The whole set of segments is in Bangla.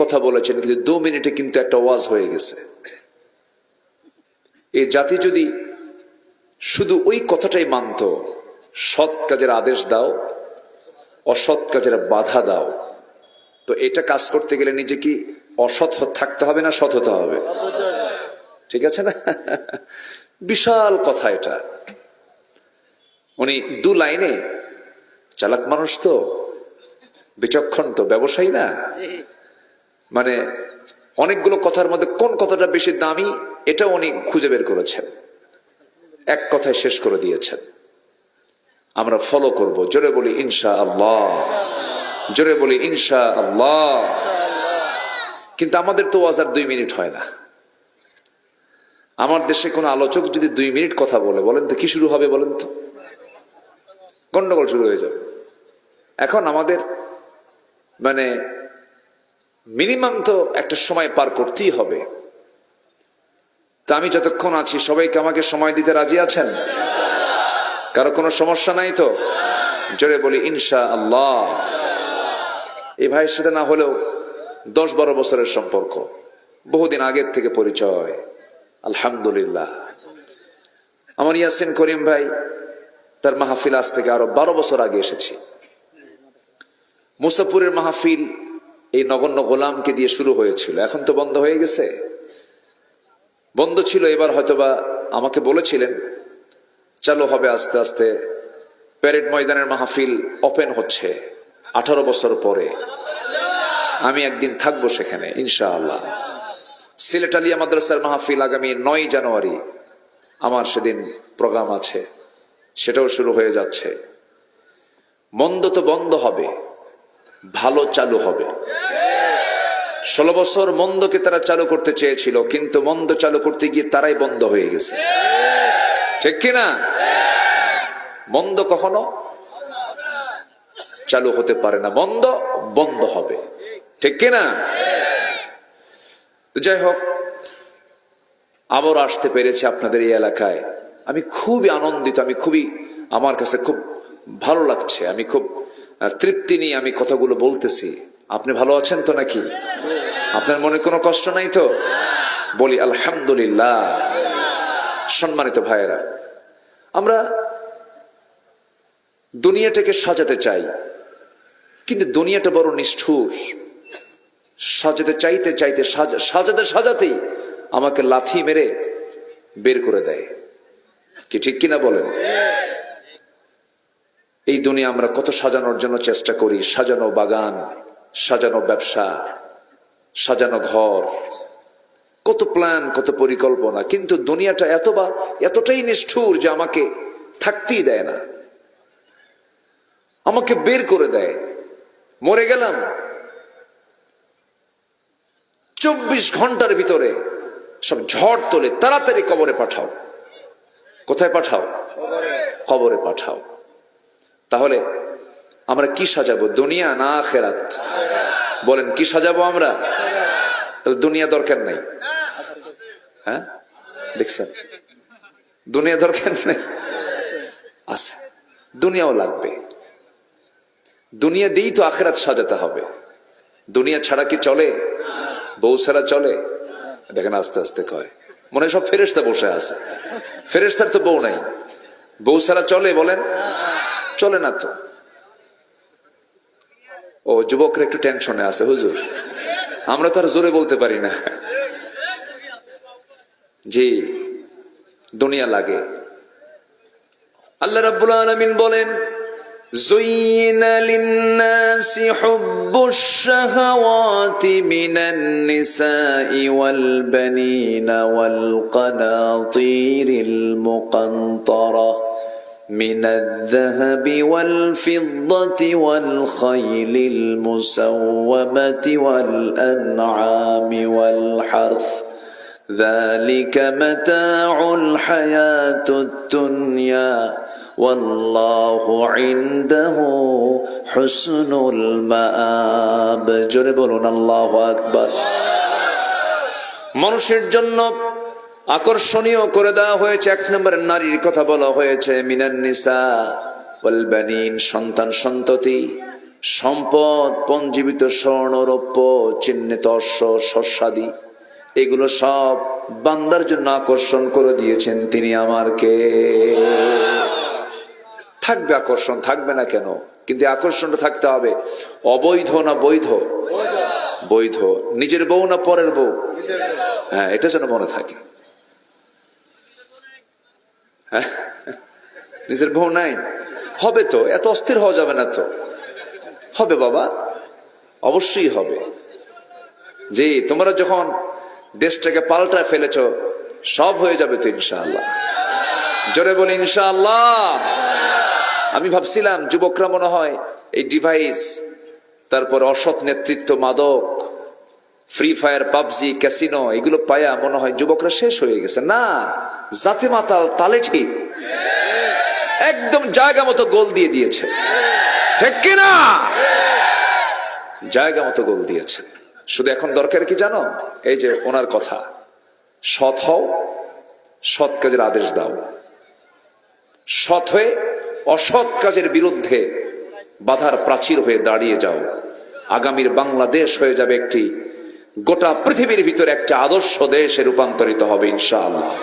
কথা বলেছেন, কিন্তু দু মিনিটে কিন্তু একটা ওয়াজ হয়ে গেছে। এই জাতি যদি শুধু ওই কথাটাই মানত, সৎ কাজের আদেশ দাও, অসৎ কাজের বাধা দাও, তো এটা কাজ করতে গেলে নিজে কি অসৎ থাকতে হবে না, সৎ হতে হবে। ঠিক আছে না? বিশাল কথা এটা। উনি দু লাইনে, চালাক মানুষ তো, বিচক্ষণ তো, ব্যবসায়ী না? মানে অনেকগুলো কথার মধ্যে কোন কথাটা বেশি দামি এটা উনি খুঁজে বের করেছেন। এক কথায় শেষ করে দিয়েছেন। আমরা ফলো করব। জোরে বলি ইনশা আল্লাহ জোরে বলি ইনশা আল্লাহ কিন্তু আমাদের তো ওয়াজ আর দুই মিনিট হয় না। আমার দেশে কোন আলোচক যদি দুই মিনিট কথা বলে, বলেন তো কি শুরু হবে বলেন তো? গন্ডগোল শুরু হয়ে যাবে। এখন আমাদের মানে মিনিমাম তো একটা সময় পার করতেই হবে। তা আমি যতক্ষণ আছি, সবাইকে আমাকে সময় দিতে রাজি আছেন? কারও কোনো সমস্যা নাই তো? জোরে বলি ইনশা আল্লাহ এই ভাইয়ের সাথে না হলেও দশ বারো বছরের সম্পর্ক, বহুদিন আগের থেকে পরিচয়। আলহামদুলিল্লাহ। আমার ইয়াসিন করিম ভাই, তার মাহফিল আজ থেকে আরও বারো বছর আগে এসেছি। মুসাপুরের মাহফিল এই নগণ্য গোলামকে দিয়ে শুরু হয়েছিল। এখন তো বন্ধ হয়ে গেছে। বন্ধ ছিল, এবার হয়তোবা আমাকে বলেছিলেন, চালু হবে আস্তে আস্তে। প্যারেড ময়দানের মাহফিল ওপেন হচ্ছে আঠারো বছর পরে। আমি একদিন থাকব সেখানে, ইনশাআল্লাহ। সিলেট আলিয়া মাদ্রাসার মাহফিল আগামী নয় জানুয়ারি। আমার সেদিন প্রোগ্রাম আছে, সেটাও শুরু হয়ে যাচ্ছে। মন্দ তো বন্ধ হবে। ভালো চালু হবে। ষোলো বছর মন্দকে তারা চালু করতে চেয়েছিল, কিন্তু মন্দ চালু করতে গিয়ে তারাই বন্ধ হয়ে গেছে। ঠিক কিনা মন্দ কখনো চালু হতে পারে না। মন্দ বন্ধ হবে। ঠিক কিনা যাই হোক আবার আসতে পেরেছি আপনাদের এই এলাকায়। আমি খুবই আনন্দিত, আমি খুবই, আমার কাছে খুব ভালো লাগছে, আমি খুব তৃপ্তি নিয়ে আমি কথাগুলো বলতেছি। আপনি ভালো আছেন তো নাকি? আপনার মনে কোনো কষ্ট নাই তো? বলি, আলহামদুলিল্লাহ। সম্মানিত ভাইয়েরা, আমরা দুনিয়াটাকে সাজাতে চাই, কিন্তু দুনিয়াটা বড় নিষ্ঠুর। সাজাতে চাইতে চাইতে, সাজা- সাজাতে সাজাতেই আমাকে লাথি মেরে বের করে দেয়। কি ঠিক কিনা বলেন? এই দুনিয়া আমরা কত সাজানোর জন্য চেষ্টা করি। সাজানো বাগান সাজানো ব্যবসা সাজানো ঘর। কত প্ল্যান কত পরিকল্পনা। কিন্তু দুনিয়াটা এত বা এতটাই নিষ্ঠুর যে আমাকে থাকতেই দেয় না। আমাকে বের করে দেয়। মরে গেলাম। চব্বিশ ঘণ্টার ভিতরে সব ঝড় তোলে তাড়াতাড়ি কবরে পাঠাও। কোথায় পাঠাও? কবরে পাঠাও। তাহলে আমরা কি সাজাবো? দুনিয়া না আখেরাত? বলেন, কি সাজাবো আমরা? তাহলে দুনিয়া দরকার নাই। হ্যাঁ? দেখছেন? দুনিয়া দরকার নেই? আচ্ছা দুনিয়াও লাগবে। দুনিয়া দিয়েই তো আখেরাত সাজাতে হবে। দুনিয়া ছাড়া কি চলে? বউ ছাড়া চলে? দেখেন, আস্তে আস্তে কয়। মনে সব ফেরেস্তা বসে আছে। ফেরেস্তার তো বউ নাই। বউ ছাড়া চলে বলেন? চলে না তো ও যুবকরা একটু টেনশনে আছে হুজুর আমরা তো আর জোরে বলতে পারি না জি দুনিয়া লাগে আল্লাহ রাব্বুল আলামিন বলেন زين للناس حب الشهوات من النساء والبنين والقناطير المقنطرة من الذهب والفضة والخيل المسومة والأنعام والحرث ذلك متاع الحياة الدنيا والله عنده حسن المآب জোরে বলুন আল্লাহু আকবার মানুষের জন্য আকর্ষণীয় করে দেওয়া হয়েছে। এক নম্বর নারীর কথা বলা হয়েছে, মিনান সন্তান সন্ততি, সম্পদ, পঞ্জীবিত স্বর্ণ, রৌপ্য, চিহ্নিত অশ্ব শস্যাদি এগুলো সব বান্দার জন্য আকর্ষণ করে দিয়েছেন তিনি আমারকে। থাকবে আকর্ষণ, থাকবে না কেন? কিন্তু আকর্ষণটা থাকতে হবে। অবৈধ না বৈধ? বৈধ। নিজের বউ না পরের বউ? হ্যাঁ এটা যেন মনে থাকে? নিজের বউ নাই? হবে তো, এত অস্থির হওয়া যাবে না তো। হবে বাবা, অবশ্যই হবে। যে তোমরা যখন দেশটাকে পাল্টায় ফেলেছ, সব হয়ে যাবে তো ইনশাআল্লাহ। জোরে বলি, ইনশাআল্লাহ। আমি ভাবছিলাম, যুবকরা মনে হয় এই ডিভাইস তারপর অসৎ নেতৃত্ব, মাদক ফ্রি ফায়ার পাবজি ক্যাসিনো এগুলো পায়া মনে হয় যুবকরা শেষ হয়ে গেছে। না, জাতে মাতাল তালে ঠিক একদম জায়গা মতো গোল দিয়ে দিয়েছে। ঠিক কিনা? জায়গা মতো গোল দিয়েছে। শুধু এখন দরকার কি জানো? এই যে ওনার কথা। সৎ হও, সৎ কাজের আদেশ দাও। সৎ হয়ে, অসৎ কাজের বিরুদ্ধে বাধার প্রাচীর হয়ে দাঁড়িয়ে যাও। আগামীর বাংলাদেশ হয়ে যাবে একটি গোটা পৃথিবীর ভিতরে একটা আদর্শ দেশে রূপান্তরিত হবে, ইনশাআল্লাহ।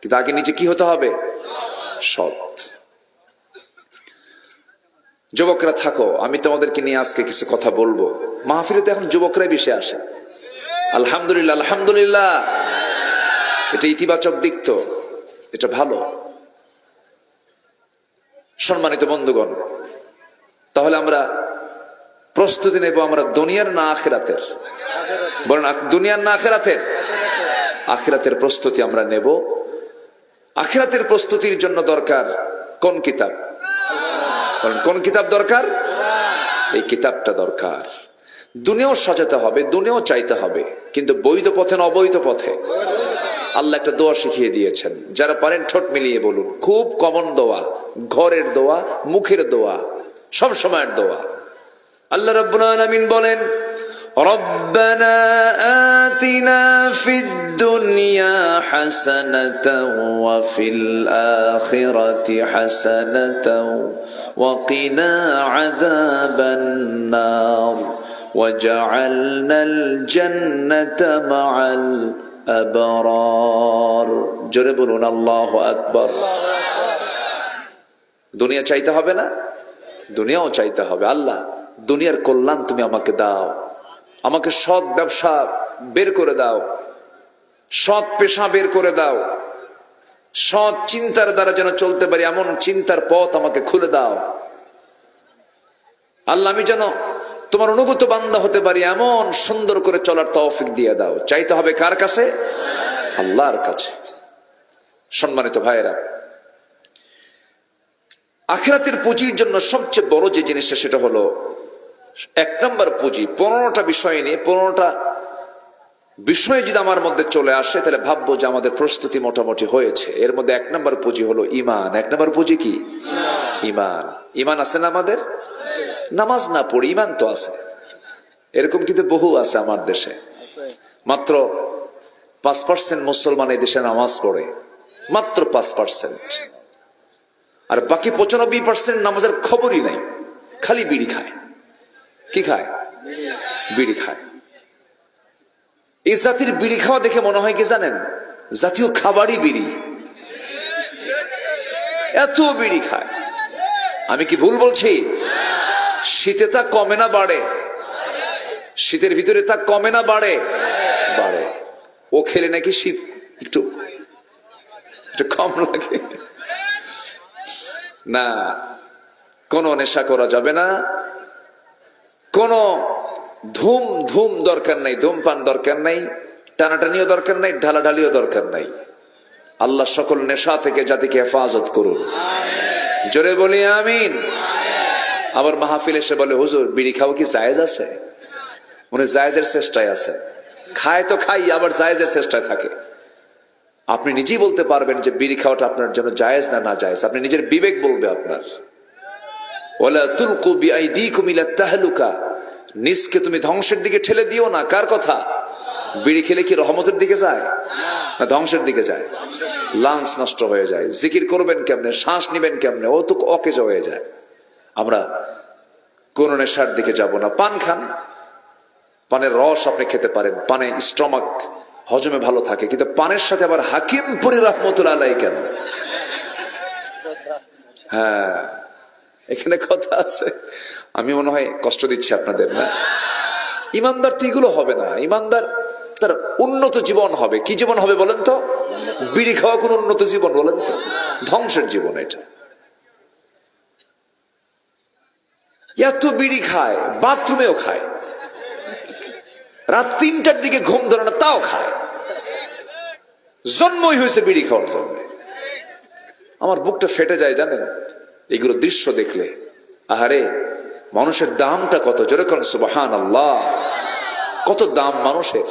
কিন্তু আগে নিজে কি হতে হবে? সৎ। যুবকরা থাকো, আমি তোমাদেরকে নিয়ে আজকে কিছু কথা বলব। মাহফিলে এখন যুবকরাই বেশি আসে। আলহামদুলিল্লাহ আলহামদুলিল্লাহ। এটা ইতিবাচক দিক তো, এটা ভালো। সম্মানিত বন্ধুগণ, তাহলে আমরা প্রস্তুতি নেব আমরা দুনিয়ার না আখেরাতের। বলেন দুনিয়ার না আখেরাতের? আখেরাতের প্রস্তুতি আমরা নেব। আখেরাতের প্রস্তুতির জন্য দরকার কোন কিতাব? বলেন, কোন কিতাব দরকার? এই কিতাবটা দরকার। দুনিয়াও সাজাতে হবে, দুনিয়াও চাইতে হবে, কিন্তু বৈধ পথে না অবৈধ পথে? আল্লাহ একটা দোয়া শিখিয়ে দিয়েছেন, যারা পারেন ঠোঁট মিলিয়ে বলুন। খুব কমন দোয়া, ঘরের দোয়া, মুখের দোয়া সব সময়ের দোয়া। আল্লাহ রাব্বুল আলামিন বলেন ربنا آتنا في الدنيا حسنة وفي الآخرة حسنة وقنا عذاب النار وجعلنا الجنة مع الأبرار جربنا الله أكبر দুনিয়া চাইতে হবে না দুনিয়াও চাইতে হবে আল্লাহ দুনিয়ার কল্যাণ তুমি আমাকে দাও। আমাকে সৎ ব্যবসা বের করে দাও। সৎ পেশা বের করে দাও। সৎ চিন্তার দ্বারা যেন চলতে পারি, এমন চিন্তার পথ আমাকে খুলে দাও। আল্লাহ, আমি যেন তোমার অনুগত বান্দা হতে পারি, এমন সুন্দর করে চলার তৌফিক দিয়ে দাও। চাইতে হবে কার কাছে? আল্লাহর কাছে। সম্মানিত ভাইয়েরা, আখেরাতের পুঁজির জন্য সবচেয়ে বড় যে জিনিসটা, সেটা হলো এক নম্বর পুঁজি, পনেরোটা বিষয় নিয়ে, পনেরোটা বিষয় যদি আমার মধ্যে চলে আসে, তাহলে ভাববো যে আমাদের প্রস্তুতি মোটামুটি হয়েছে। এর মধ্যে এক নম্বর পুঁজি হলো ইমান। এক নম্বর পুঁজি কি? ইমান। ইমান আছে না আমাদের? নামাজ না পড়ি, ইমান তো আছে। এরকম কিন্তু বহু আছে আমার দেশে। মাত্র পাঁচ পার্সেন্ট মুসলমান এই দেশে নামাজ পড়ে। মাত্র পাঁচ পার্সেন্ট আর বাকি পঁচানব্বই পার্সেন্ট নামাজের খবরই নাই। খালি বিড়ি খায়। কি খায়? বিড়ি খায়। এই জাতির বিড়ি খাওয়া দেখে মনে হয় কি জানেন? জাতীয় খাবারই বিড়ি। এত বিড়ি খায়। আমি কি ভুল বলছি? শীতে তা কমে না, বাড়ে। শীতের ভিতরে তা কমে না, বাড়ে। বাড়ে। ও খেলে নাকি শীত একটু একটু কম লাগে। না, কোনো নেশা করা যাবে না। কোনো ধুম ধুম দরকার নাই, ধূমপান দরকার নাই, টানাটানিও দরকার নাই, ঢালাঢালিও দরকার নাই। আল্লাহ সকল নেশা থেকে জাতিকে হেফাজত করুন। জোরে বলি আমিন। আবার মাহফিল এসে বলে, হুজুর, বিড়ি খাওয়া কি জায়েজ আছে? উনি জায়েজের চেষ্টায় আছে খায় তো খাই, আবার জায়েজের চেষ্টায় থাকে। আপনি নিজেই বলতে পারবেন যে বিড়ি খাওয়াটা আপনার জন্য জায়েজ না না জায়েজ। আপনি নিজের বিবেক বলবে আপনার। ওলা তুলকু বিআইদিকুম ইলা তাহলুকা। নিজকে তুমি ধ্বংসের দিকে ঠেলে দিও না। কার কথা? বিড়ি খেলে কি রহমতের দিকে যায়? না, ধ্বংসের দিকে যায়। লাঞ্চ নষ্ট হয়ে যায়। জিকির করবেন কেমনে? শ্বাস নিবেন কেমনে? ও তো অকেজ হয়ে যায়। আমরা কোন নেশার দিকে যাব না। পান খান। পানের রস আপনি খেতে পারেন। পানে স্টমাক হজমে ভালো থাকে। কিন্তু পানের সাথে আবার হাকিম পুরি রহমতুল্লাহ আলাই কেন? হ্যাঁ। এখানে কথা আছে। আমি মনে হয় কষ্ট দিচ্ছি আপনাদের, না? ইমানদার তো এগুলো হবে না। ইমানদার তার উন্নত জীবন হবে। কি জীবন হবে বলেন তো? বিড়ি খাওয়া কোন উন্নত জীবন বলেন তো? ধ্বংসের জীবন এটা। এত বিড়ি খায়, বাথরুমেও খায়। রাত তিনটার দিকে ঘুম ধরে না, তাও খায়। জন্মই হয়েছে বিড়ি খাওয়ার জন্য। আমার বুকটা ফেটে যায়, জানেন? এগুলো দৃশ্য দেখলে, আহারে, মানুষের দামটা কত? জোরে করেন সুবাহান আল্লাহ কত দাম মানুষের?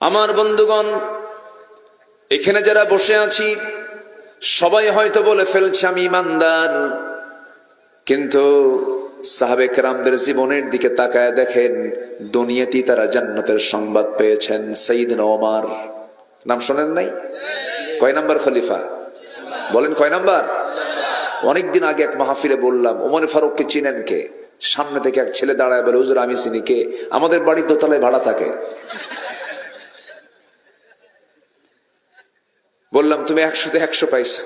আমার বন্ধুগণ, এখানে যারা বসে আছি, সবাই হয়তো বলে ফেলছে আমি ইমানদার, কিন্তু সাহাবে কেরামদের জীবনের দিকে তাকায় দেখেন, দুনিয়াতেই তারা জান্নাতের সংবাদ পেয়েছেন সঈদ ওমার। নাম শোনেন নাই? কয় নাম্বার খলিফা? বলেন কয় নাম্বার? অনেকদিন আগে এক মাহফিলে বললাম, ওমর ফারুককে চিনেন কে? সামনে থেকে এক ছেলে দাঁড়ায় বলে, হুজুর, আমি চিনি কে? আমাদের বাড়ির দোতলায় ভাড়া থাকে। বললাম, তুমি একশোতে একশো পাইছো।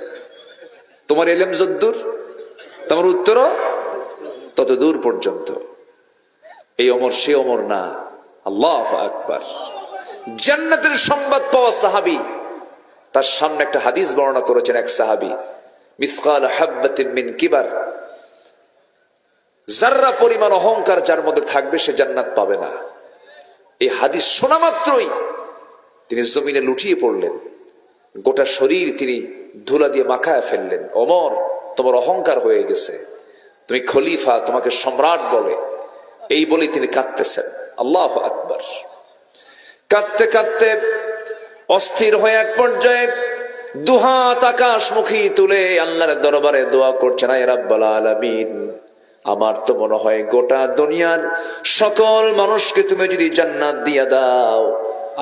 তোমার এলেম যদ্দূর, তোমার উত্তরও তত দূর পর্যন্ত। এই অমর সে অমর না, আল্লাহ আকবার। জান্নাতের সংবাদ পাওয়া সাহাবি। তার সামনে একটা হাদিস বর্ণনা করেছেন এক সাহাবি, মিসকাল মিন কিবার। যার্রা পরিমাণ অহংকার যার মধ্যে থাকবে সে জান্নাত পাবে না। এই হাদিস শোনা মাত্রই তিনি জমিনে লুটিয়ে পড়লেন। গোটা শরীর তিনি ধুলা দিয়ে মাখায় ফেললেন। অমর, তোমার অহংকার হয়ে গেছে। তুমি খলিফা, তোমাকে সম্রাট বলে। এই বলে তিনি কাঁদতেছেন। আল্লাহ আকবর। কাঁদতে কাঁদতে অস্থির হয়ে এক পর্যায়ে দুহাত আকাশমুখী তুলে আল্লাহর দরবারে দোয়া করছেন, আয় রাব্বাল আলামিন, আমার তো মনে হয় গোটা দুনিয়ার সকল মানুষকে তুমি যদি জান্নাত দিয়া দাও,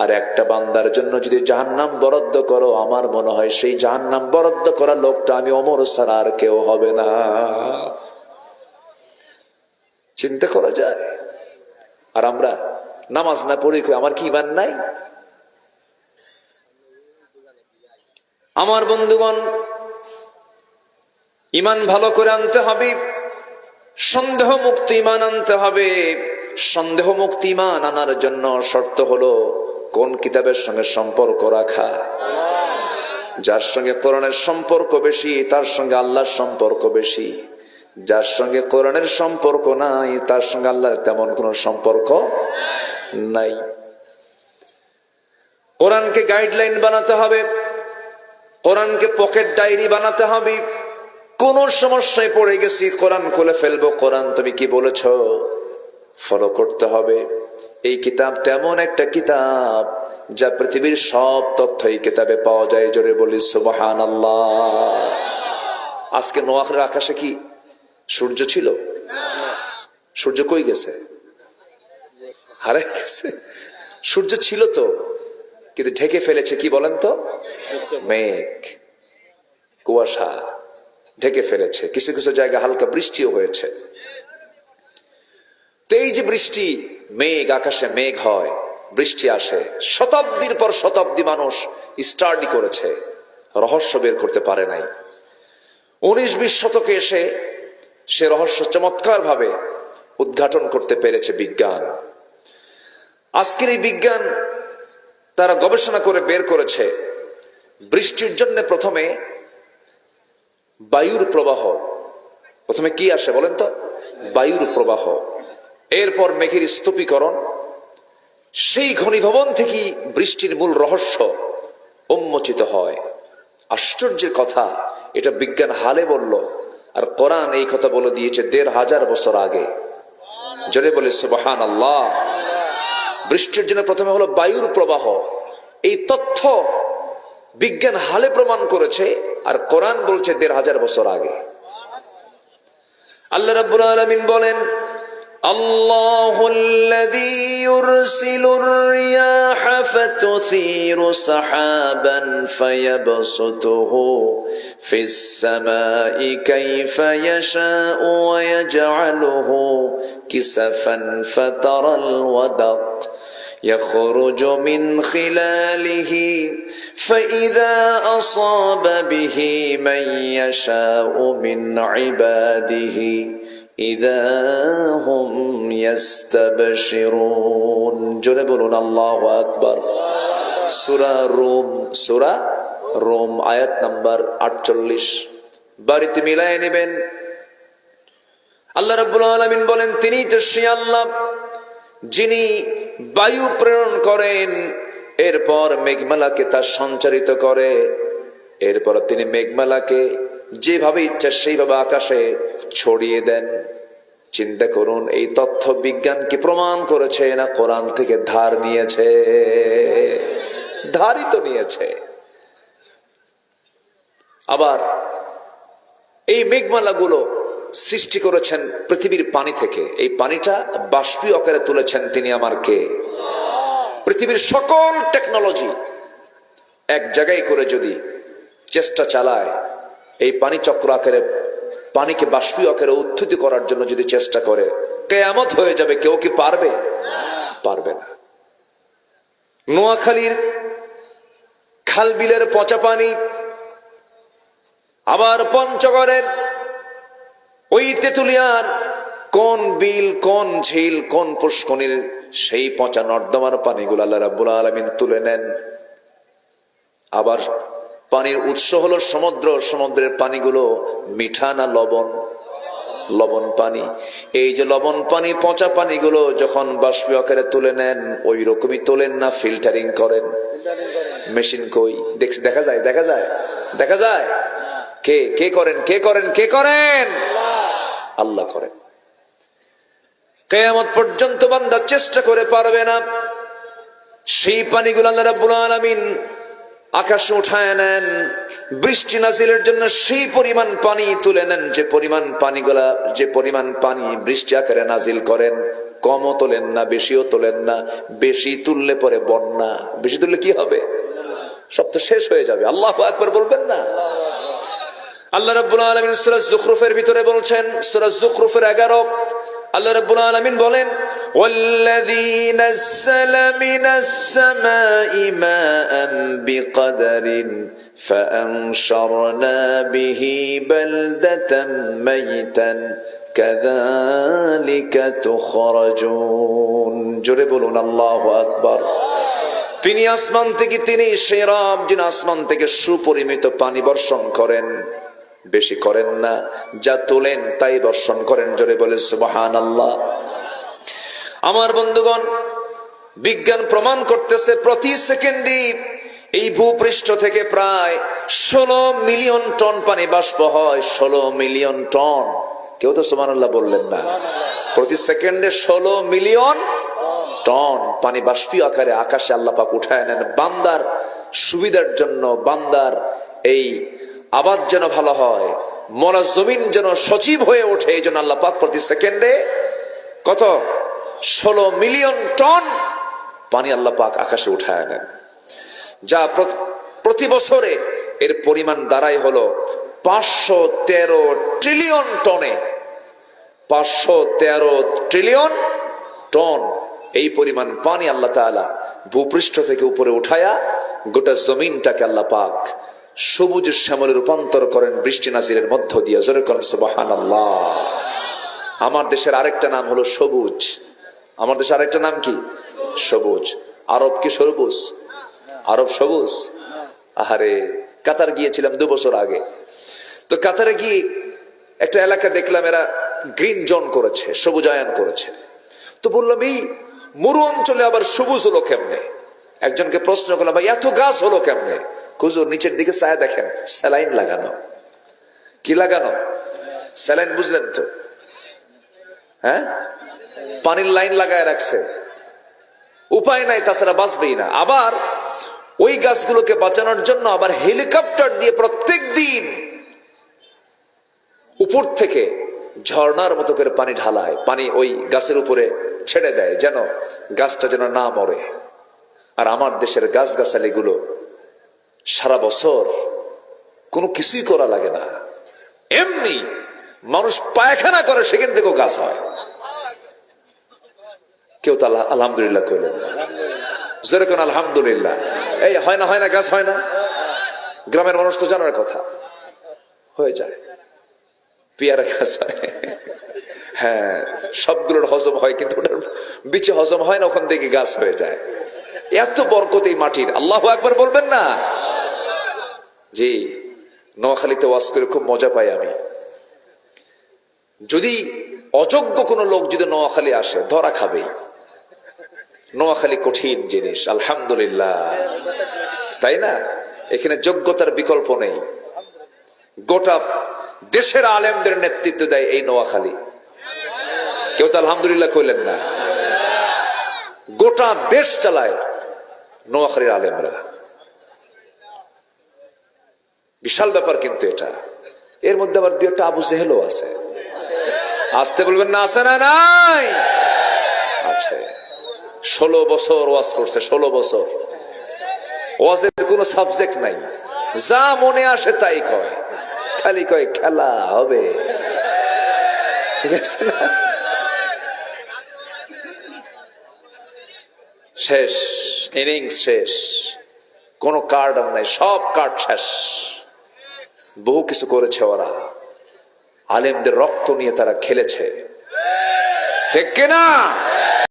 আর একটা বান্দার জন্য যদি জাহান্নাম বরাদ্দ করো, আমার মনে হয় সেই জাহান্নাম বরাদ্দ করা লোকটা আমি অমর ছাড়া আর কেউ হবে না। চিন্তা করা যায়। আর আমরা নামাজ না পড়ি আমার কি ইমান নাই? আমার বন্ধুগণ ইমান ভালো করে আনতে হবে সন্দেহ মুক্ত ইমান আনতে হবে। সন্দেহ মুক্ত ইমান আনার জন্য শর্ত হলো কোন কিতাবের সঙ্গে সম্পর্ক রাখা। যার সঙ্গে কোরআনের সম্পর্ক বেশি, তার সঙ্গে আল্লাহর সম্পর্ক বেশি। যার সঙ্গে কোরআনের সম্পর্ক নাই, তার সঙ্গে আল্লাহর তেমন কোনো সম্পর্ক নাই। কোরআনকে গাইডলাইন বানাতে হবে। কোরআনকে পকেট ডায়েরি বানাতে হবে। কোন সমস্যায় পড়ে গেছি, কোরআন খুলে ফেলব। কোরআন তুমি কি বলেছ? ফলো করতে হবে। এই কিতাব তেমন একটা কিতাব যা পৃথিবীর সব তথ্য এই কিতাবে পাওয়া যায়। জোরে বলি সুবহান আজকে নোয়াখের আকাশে কি সূর্য ছিল? সূর্য কই গেছে? হারে গেছে সূর্য ছিল তো। কিন্তু ঢেকে ফেলেছে কি বলেন তো? মেঘ, কুয়াশা ঢেকে ফেলেছে। কিছু কিছু জায়গা হালকা বৃষ্টিও হয়েছে। এই যে বৃষ্টি, মেঘ, আকাশে মেঘ হয়, বৃষ্টি আসে, শতাব্দীর পর শতাব্দী মানুষ স্টাডি করেছে, রহস্য বের করতে পারে নাই। উনিশ বিশ শতকে এসে সে রহস্য চমৎকার ভাবে উদ্ঘাটন করতে পেরেছে বিজ্ঞান। আজকের এই বিজ্ঞান তারা গবেষণা করে বের করেছে, বৃষ্টির জন্য প্রথমে বায়ুর প্রবাহ। প্রথমে কি আসে বলেন তো? বায়ুর প্রবাহ। এরপর মেঘের স্তূপীকরণ। সেই ঘনীভবন থেকেই বৃষ্টির মূল রহস্য উন্মোচিত হয়। আশ্চর্যের কথা, এটা বিজ্ঞান হালে বলল, আর কোরআন এই কথা বলে দিয়েছে দেড় হাজার বছর আগে। জোরে বলে সুবাহান আল্লাহ বৃষ্টির জন্য প্রথমে হলো বায়ুর প্রবাহ এই তথ্য বিজ্ঞান হালে প্রমাণ করেছে আর কোরআন বলছে দেড় হাজার বছর আগে আল্লাহ রাব্বুল আলামিন বলেন আল্লাহুল الذي يرسل الرياح فتثير سحابا فيبسطه في السماء كيف يشاء ويجعله كسفا فترى الودق يخرج من خلاله فإذا أصاب به من يشاء من عباده إذا هم يستبشرون جنبون الله أكبر সুরা রোম সুরা রোম আয়াত নাম্বার আটচল্লিশ বাড়িতে মিলাই নেবেন আল্লাহ রাব্বুল আলামিন বলেন তিনি তো সে আল্লাহ যিনি বায়ু প্রেরণ করেন, এরপর মেঘমালাকে তার সঞ্চারিত করে। এরপর তিনি মেঘমালাকে যেভাবে ইচ্ছা সেইভাবে আকাশে ছড়িয়ে দেন। চিন্তা করুন, এই তথ্য বিজ্ঞানকে প্রমাণ করেছে না কোরআন থেকে ধার নিয়েছে? ধারই তো নিয়েছে। আবার এই মেঘমালাগুলো সৃষ্টি করেছেন পৃথিবীর পানি থেকে। এই পানিটা বাষ্পীয় আকারে তুলেছেন তিনি আমার কে? পৃথিবীর সকল টেকনোলজি এক জায়গায় করে যদি চেষ্টা চালায়, এই পানি চক্র আকারে, পানিকে বাষ্পীয় আকারে উত্থিত করার জন্য যদি চেষ্টা করে, কেয়ামত হয়ে যাবে, কেউ কি পারবে? পারবে না। নোয়াখালীর খাল বিলের পচা পানি, আবার পঞ্চগড়ের ওই তেতুলিয়ার কোন বিল, কোন ঝিল, কোন পুষ্কনির সেই পচা নর্দমার পানিগুলো আল্লাহ রাব্বুল আলামিন তুলে নেন। আবার পানির উৎস হলো সমুদ্র, সমুদ্রের পানিগুলো মিঠা না লবণ? লবণ পানি। এই যে লবণ পানি, পচা পানিগুলো যখন বাষ্পীয় আকারে তুলে নেন, ওই রকমই তোলেন না, ফিল্টারিং করেন। মেশিন কই? দেখছি দেখা যায় দেখা যায় দেখা যায়? কে কে করেন কে করেন কে করেন? আল্লাহ করেন কেয়ামত পর্যন্ত বান্দা চেষ্টা করে পারবে না। সেই পানিগুলো আল্লাহ আলামিন আকাশে উঠায় নেন। বৃষ্টি নাজিলের জন্য সেই পরিমাণ পানি তুলে নেন, যে পরিমাণ পানিগুলা, যে পরিমাণ পানি বৃষ্টি আকারে নাজিল করেন। কমও তোলেন না, বেশিও তোলেন না, বেশি তুললে পরে বন্যা। বেশি তুললে কি হবে? সব তো শেষ হয়ে যাবে। আল্লাহ একবার বলবেন না? আল্লাহ রাব্বুল আলামিন সূরা যুখরুফের ভিতরে বলছেন সূরা যুখরুফের 11 আল্লাহ রাব্বুল আলামিন বলেন والذي نزل من السماء ماء بقدر فأنشرنا به بلدة ميتا كذلك تخرجون জোরে বলুন আল্লাহু আকবার তিনি আসমান থেকে তিনি সেই রব যিনি আসমান থেকে সুপরিমিত পানি বর্ষণ করেন বেশি করেন না। যা তোলেন, তাই দর্শন করেন জোরে বলে সুবাহান আল্লাহ আমার বন্ধুগণ, বিজ্ঞান প্রমাণ করতেছে প্রতি সেকেন্ডে এই ভূপৃষ্ঠ থেকে প্রায় ষোলো মিলিয়ন টন পানি বাষ্প হয়, ষোলো মিলিয়ন টন। কেউ তো সুমানুল্লাহ বললেন না। প্রতি সেকেন্ডে ষোলো মিলিয়ন টন পানি বাষ্পীয় আকারে আকাশে আল্লাহ পাক উঠায় নেন। বান্দার সুবিধার জন্য বান্দার এই আবাদ যেন ভালো হয় মরা জমিন যেন সচিব হয়ে ওঠে, এই জন্য আল্লাহ পাক প্রতি সেকেন্ডে কত? ষোলো মিলিয়ন টন পানি আল্লাহ পাক আকাশে উঠায় নেন যা প্র- প্রতি বছরে এর পরিমাণ দাঁড়াই হলো পাঁচশো তেরো ট্রিলিয়ন টনে। পাঁচশো তেরো ট্রিলিয়ন টন এই পরিমাণ পানি আল্লাহ তাআলা ভূপৃষ্ঠ থেকে উপরে উঠায়া গোটা জমিনটাকে আল্লাহ পাক সবুজ শ্যামলে রূপান্তর করেন বৃষ্টি নাজিরের মধ্য দিয়ে। জোরে করেন সুবাহান আমার দেশের আরেকটা নাম হলো সবুজ। আমার দেশের আরেকটা নাম কি? সবুজ। আরব কি সবুজ? আরব সবুজ? আহারে, কাতার গিয়েছিলাম দু বছর আগে। তো কাতারে গিয়ে একটা এলাকা দেখলাম, এরা গ্রিন জোন করেছে, সবুজ সবুজায়ন করেছে। তো বললাম, এই মরু অঞ্চলে আবার সবুজ হলো কেমনে? একজনকে প্রশ্ন করলাম, ভাই, এত গাছ হলো কেমনে? কুজুর নিচের দিকে চায় দেখেন, স্যালাইন লাগানো। কি লাগানো? স্যালাইন বুঝলেন তো? হ্যাঁ? পানির লাইন লাগায় রাখছে। উপায় নাই, তাছাড়া বাঁচবেই না। আবার ওই গাছগুলোকে বাঁচানোর জন্য আবার হেলিকপ্টার দিয়ে প্রত্যেক দিন উপর থেকে ঝর্ণার মতো করে পানি ঢালায়, পানি ওই গাছের উপরে ছেড়ে দেয়, যেন গাছটা যেন না মরে। আর আমার দেশের গাছগাছালিগুলো সারা বছর কোনো কিছুই করা লাগে না। এমনি মানুষ পায়খানা করে, সেখান থেকেও গাছ হয়। কেউ তো আলহামদুলিল্লাহ কইলেন কোন আলহামদুলিল্লাহ। এই হয় না হয় না, গাছ হয় না। গ্রামের মানুষ তো জানার কথা। হয়ে যায়। পেয়ারা গাছ হয়। হ্যাঁ সবগুলোর হজম হয়, কিন্তু ওটার বিচে হজম হয় না, ওখান থেকে গাছ হয়ে যায়। এত বরকত এই মাটির। আল্লাহ একবার বলবেন না। জি, নোয়াখালীতে ওয়াজ করে খুব মজা পাই আমি। যদি অযোগ্য কোনো লোক যদি নোয়াখালী আসে, ধরা খাবে নোয়াখালী কঠিন জিনিস, আলহামদুলিল্লাহ। তাই না? এখানে যোগ্যতার বিকল্প নেই। গোটা দেশের আলেমদের নেতৃত্ব দেয় এই নোয়াখালী। কেউ তো আলহামদুলিল্লাহ কইলেন না। গোটা দেশ চালায় নোয়াখালীর আলেমরা। বিশাল ব্যাপার কিন্তু এটা। এর মধ্যে আবার দু একটা আবু জেহেলও আছে। আসতে বলবেন না, আছে না নাই? আছে। ষোলো বছর ওয়াজ করছে, ষোলো বছর। ওয়াজের কোনো সাবজেক্ট নাই। যা মনে আসে তাই কয়। খালি কয়, খেলা হবে। শেষ ইনিংস শেষ। কোনো কার্ড আর নাই, সব কার্ড শেষ। বহু কিছু করেছে ওরা। আলেমদের রক্ত নিয়ে তারা খেলেছে। ঠিক কিনা?